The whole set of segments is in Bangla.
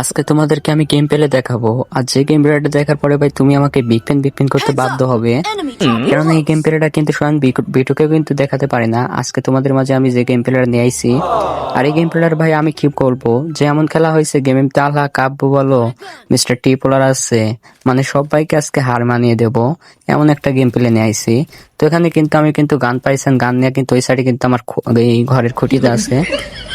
আজকে তোমাদেরকে আমি গেম পেলে দেখাবো। আর যে গেম প্লেটা দেখার পরে ভাই তুমি আমাকে বিগ পেন বিগ পেন করতে বাধ্য হবে। কারণ এই গেম প্লেটা কিন্তু স্বয়ং বিটুকেও কিন্তু দেখাতে পারে না। আজকে তোমাদের মাঝে আমি যে গেম প্লেয়ার নিয়ে আইছি। আর এই গেম প্লেয়ার ভাই আমি কি বলব যে এমন খেলা হয়েছে গেমে তালা কাব্য বলো মিস্টার টি পোলার আছে মানে সবাইকে আজকে হার মানিয়ে দেব। এমন একটা গেম প্লে নিয়ে আইছি। তো এখানে কিন্তু আমি কিন্তু গান পাইছেন গান নিয়ে কিন্তু ওই সাইডে কিন্তু আমার এই ঘরের খুঁটিতে আছে।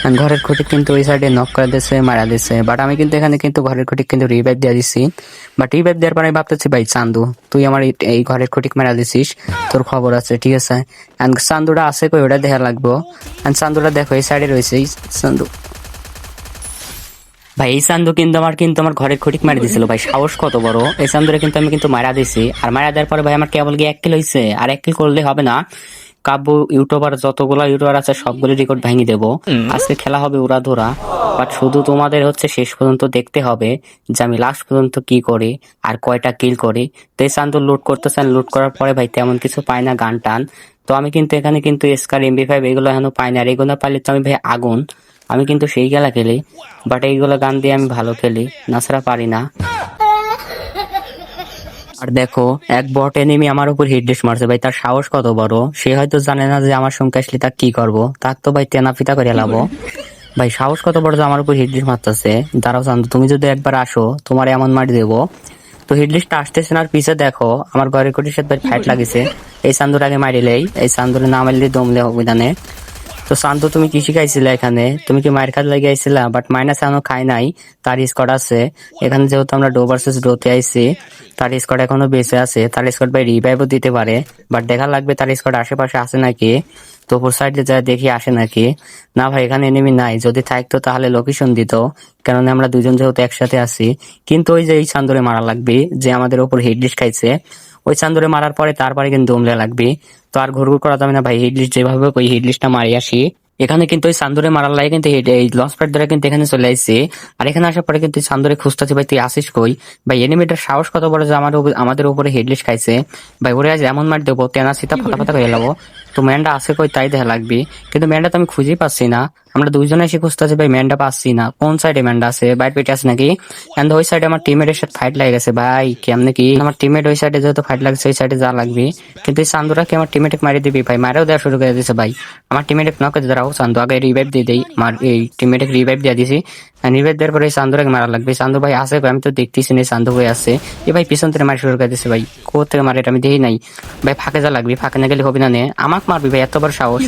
ঘরের খুঁটি কিন্তু ওই সাইডে নক করে দিছে মারা দিছে বাট আমি কিন্তু এখানে কিন্তু ঘরের খুঁটি কিন্তু রিভাইভ দিয়ে দিছি। বাট রিভাইভ দেওয়ার পরে ভাবতেছি, ভাই, চান্দু, তুই আমার এই- ঘরের খুঁটি মারা দিছিস। তোর খবর আছে, ঠিক আছে? And চান্দুটা আছে কই, ওটা দেখা লাগবো। And চান্দুটা দেখো, এই সাইডে রয়েছে চান্দু। ভাই, এই চান্দু কিন্তু আমার কিন্তু আমার ঘরের খুঁটিক মারি দিছিল ভাই, সাহস কত বড়। এই চান্দুরে কিন্তু আমি কিন্তু মারা দিছি আর মারা দেওয়ার পরে ভাই, আমার কেবল গিয়ে এক কিল হয়েছে আর এক কিল করলে হবে না। কাব্য ইউটিউবার যতগুলো ইউটিউবার আছে সবগুলো রেকর্ড ভেঙে দেবো। আজকে খেলা হবে উড়া ধরা বাট শুধু তোমাদের হচ্ছে শেষ পর্যন্ত দেখতে হবে যে আমি লাস্ট পর্যন্ত কি করি আর কয়টা কিল করি। তো এই চান্দু লুট করতেছেন লুট করার পরে ভাই তেমন কিছু পাই না গান টান। তো আমি কিন্তু এখানে কিন্তু এসকার এমবি ফাইভ এগুলো এখনও পাই না। আর এগুলো পাইলে তো আমি ভাই আগুন। আমি কিন্তু সেই খেলা খেলি বাট এইগুলো গান দিয়ে আমি ভালো খেলি নাছাড়া পারি না। আর দেখো, এক বট এনিমি আমার উপর হিট মারছে। ভাই, তার সাহস কত বড়? সে হয়তো জানে না যে আমার সঙ্গে আসলে তার কি করব। তার তো ভাই তেনা ফিতা করে লাবো। ভাই, সাহস কত বড় যে আমার উপর হিট মারতেছে? দাঁড়াও শান্ত, তুমি যদি একবার আসো, তোমার এমন মারি দেবো। তো হিটলিস্টটা আসতেছে না, আর পিছে দেখো, আমার ঘরের কোটির সাথে ফাইট লাগিছে। এই চান্দুর আগে মারিলেই, এই চান্দুরে না মারলে দমলে জানে তো শান্ত, তুমি কি শিখাইছিলে এখানে? তুমি কি মায়ের খাত লাগে আইছিলা? বাট মাইনাস এখনও খাই নাই, তার স্কট আছে। এখানে যেহেতু আমরা ডো ভার্সেস ডোতে আইছি, তার স্কট এখনও বেঁচে আছে। তার স্কট ভাই রিভাইভও দিতে পারে বাট দেখা লাগবে তার স্কট আশেপাশে আছে নাকি? তো ওপর সাইডে যা দেখি আসে নাকি? না ভাই, এখানে এনিমি নাই। যদি থাকতো তাহলে লোকেশন দিত কারণ আমরা দুজন যেহেতু একসাথে আছি। কিন্তু ওই যে এই চান্দরে মারা লাগবে, যে আমাদের ওপর হিট খাইছে ওই চান্দুরে মারার পরে তারপরে কিন্তু উমলে লাগবে। তো আর ঘুরঘুর করা যাবে না ভাই হিট লিস্ট যেভাবে ওই হিট লিস্টটা মারি আসি। এখানে কিন্তু ওই চান্দরে মারার লাগে কিন্তু এই লঞ্চ প্যাড ধরে কিন্তু এখানে চলে আসছে আর এখানে আসার পরে কিন্তু চান্দরে খুঁজতেছে ভাই তুই আসিস কই? ভাই এনিমিটার সাহস কত বড় যে আমার আমাদের উপরে হেডলিস্ট খাইছে। ভাই ওরে আজ এমন মার দেবো তেনা সীতা ফাটা ফাটা করে লাবো। তো ম্যানটা আছে কই, তাই দেখা লাগবে। কিন্তু ম্যানটা তো আমি খুঁজেই পাচ্ছি না। আমরা দুইজনে এসে খুঁজতেছি, ভাই, ম্যানটা পাচ্ছি না। কোন সাইডে ম্যানটা আছে? বাইর পেটে আছে নাকি? এন্ড ওই সাইডে আমার টিমের সাথে ফাইট লাগে গেছে, ভাই, কেমনে কি? আমার টিমের ওই সাইডে যেহেতু ফাইট লাগছে, ওই সাইডে যা লাগবে। কিন্তু এই চান্দুরা কি আমার টিমেটে মারি দিবি, ভাই? মারাও দেওয়া শুরু করে দিয়েছে ভাই। আমার টিমেটে নক দাঁড়াও, চান্দু, আগে রিভাইভ দিয়ে দেই। আমার এই টিমেটে রিভাইভ দিয়ে দিছি। রিভাইভ দেওয়ার পরে চান্দুরাকে মারা লাগবে। চান্দু ভাই আছে আমি তো দেখতেছি না চান্দু ভাই আছে। এ ভাই, পিছন থেকে মারি শুরু করে দিয়েছে ভাই। কোথা থেকে মারে আমি দেখি নাই। ভাই, ফাঁকে যা লাগবে, ফাঁকে না গেলে হবে না নে। আমাকে মারবি ভাই, এত বড় সাহস।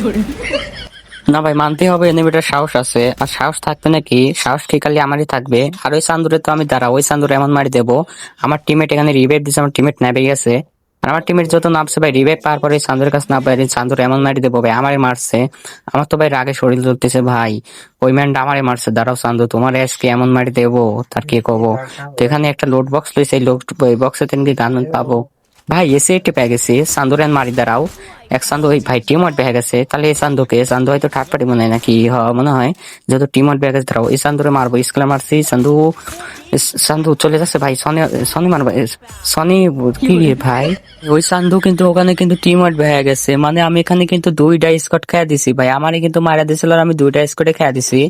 না ভাই, মানতে হবে এনিমিটার সাহস আছে। আর সাহস থাকবে নাকি? সাহস ঠিকালি আমারই থাকবে? আর ওই চান্দুরে তো আমি দাঁড়া ওই চান্দুরে এমন মারি দেবো। আমার টিমেট এখানে রিভাইভ দিচ্ছে আমার টিমেট নেবে গেছে। আর আমার টিমের যত নামছে ভাই রিভাইভ পাওয়ার পরে চান্দুর কাছে না পাই চান্দুর এমন মারি দেবো ভাই, আমারই মারছে। আমার তো ভাই রাগে শরীর ধরতেছে ভাই। ওই ম্যানটা আমারই মারছে, দাঁড়াও চান্দু তোমার আজকে এমন মারি দেবো? তার কি কব? তো এখানে একটা লোড বক্স লইছে, এই লোড বক্সে তুমি গান পাবো। ভাই এসে একটু পেয়ে গেছে চান্দুরেন মারি দাঁড়াও। এক চান্দু ওই ভাই টিম আউট পেয়ে গেছে, তাহলে এই চান্দুকে চান্দু হয়তো থার্ড পার্টি মনে হয় নাকি মনে হয়। যেহেতু টিম আউট পেয়ে গেছে, দাঁড়াও, এই চান্দুরে মারবো স্কুলে মারছি চান্দু চান্দু চলে যাচ্ছে ভাই সনি সনি এ, সনি কি ভাই? ওই চান্দু কিন্তু ওখানে কিন্তু টিম আউট হয়ে গেছে। মানে আমি এখানে কিন্তু দুইটা স্কট খেয়ে দিছি ভাই। আমারই কিন্তু মারা দিছিল আর আমি দুইটা স্কটে খেয়ে দিছি।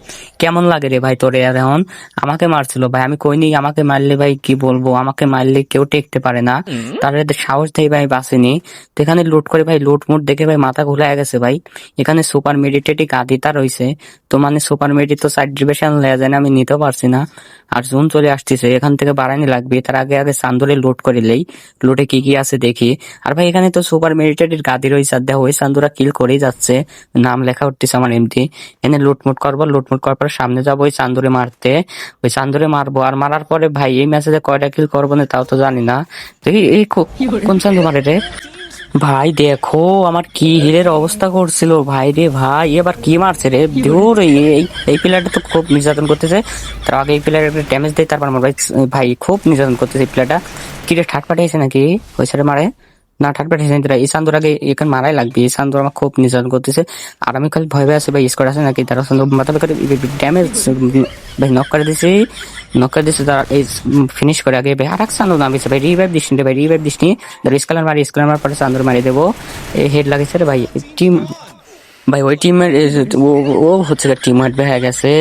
কেমন লাগে রে ভাই তোরে আর এখন? আমাকে মারছিল ভাই। আমি কইনি আমাকে মারলে ভাই কি বলব? আমাকে মারলে কেউ টেকতে পারে না। তার সাহস দেই ভাই বাসেনি তো এখানে লুট করে ভাই লুট মুট দেখে ভাই মাথা ঘুরে গেছে ভাই। এখানে সুপার মেডিটেটিক আদিতা রয়েছে তো মানে সুপার মেডি তো সাইড ডিভিশন লেয়া যায় না আমি নিতেও পারছি না। আর জুন চলে আসতেছে, এখান থেকে বাড়ানি লাগবে, তার আগে আগে চান্দরে লোড করে লেই। লোডে কি কি আছে দেখি। আর ভাই, এখানে তো সুপার মেডিটেটেড গাদি রয়েছে দেখো ওই চান্দুরা কিল করেই যাচ্ছে। নাম লেখা উঠতেছে আমার এমটি এনে লুটমুট করব লুটমুট করার পর সামনে যাব ওই চান্দুরে মারতে। ওই চান্দুরে মারবো, আর মারার পরে ভাই, এই যে কয়টা কিল করব না তাও তো জানি না। দেখি, এই কোন চান্দু মারে রে? ভাই, দেখো আমার কি হিরের অবস্থা করছিল। ভাই রে ভাই এবার কি মারছে রে? এই, এই- এই প্লেয়ারটা তো খুব নির্যাতন করতেছে। তার আগে এই প্লেয়ার একটা ড্যামেজ দেয়, তারপর আমার ভাই ভাই খুব নির্যাতন করতেছে এই প্লেয়ারটা কি রে, ঠাট পাঠিয়েছে নাকি? ওই সাইডে মারে। না পাঠিয়েছে নাকি? এই চান্দুর এখানে মারাই লাগবে। এই চান্দুর আমার খুব নির্যাতন করতেছে। আর আমি খালি ভয় ভয় আছে ভাই স্কোর আছে নাকি? তারা চান্দু মাথা করে ড্যামেজ ভাই নক করে দিছি। নক করে দিছে, তারা এই ফিনিশ করে আগে, ভাই। আর এক চান্দু নামিছে ভাই রিভাইভ দিস নি ভাই রিভাইভ দিস নি। স্কালার মারি স্কালার মারার পরে চান্দুর মারি দেবো। এই হেড লাগিয়েছে রে, ভাই। টিম ভাই, ওই টিমের ও ও হচ্ছে টিম হাট হয়ে গেছে।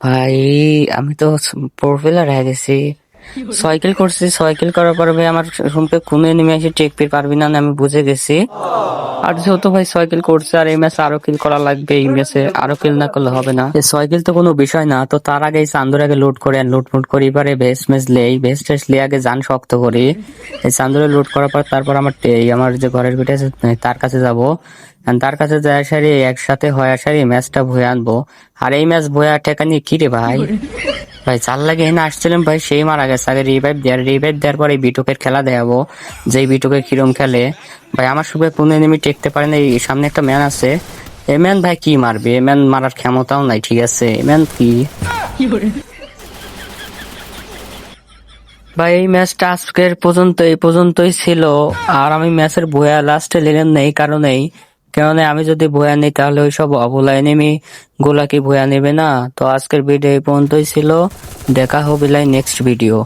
ভাই, আমি তো প্রোফেলার হয়ে গেছি। সাইকেল করছি, সাইকেল করার পর ভাই আমার রুমপে কোনো নেমে এসে টেক পেয়ে পারবি না, আমি বুঝে গেছি। আর যেহেতু ভাই সাইকেল করছে, আর এই ম্যাচে আরও কিল করা লাগবে, এই ম্যাচে আরও কিল না করলে হবে না। সাইকেল তো কোনো বিষয় না, তো তার আগে চান্দুর আগে লোড করে লোড মোড করি, এবারে বেস্ট ম্যাচ লেই বেস্ট টেস্ট লে আগে যান শক্ত করি। এই চান্দুরে লোড করার পর তারপর আমার আমার যে ঘরের ভিতরে আছে তার কাছে যাব। তার কাছে যায় সারি, একসাথে হয়ে সারি ম্যাচটা ভয়ে আনব। আর এই ম্যাচ ভয়া টেকা নিয়ে কি রে ভাই? ভাই, চার লাগে এখানে আসছিলাম ভাই, সেই মারা গেছে। আগে রিভাইভ দেওয়ার রিভাইভ দেওয়ার পরে বিটুকের খেলা দেখাবো, যেই বিটুকে কিরম খেলে। ভাই, আমার সঙ্গে কোনো এনিমি টেকতে পারে না। সামনে একটা ম্যান আছে। এ ম্যান ভাই কি মারবে? এ ম্যান মারার ক্ষমতাও নাই, ঠিক আছে? এ ম্যান কি? ভাই, এই ম্যাচটা আজকের পর্যন্ত, এই পর্যন্তই ছিল। আর আমি ম্যাচের বয়া লাস্টে নিলাম না, এই কারণেই। কেননা আমি যদি বয়া নিই, তাহলে ওই সব অবলা এনিমি গোলা কি বয়া নেবে না? তো আজকের ভিডিও এই পর্যন্তই ছিল। দেখা হবে নেক্সট ভিডিও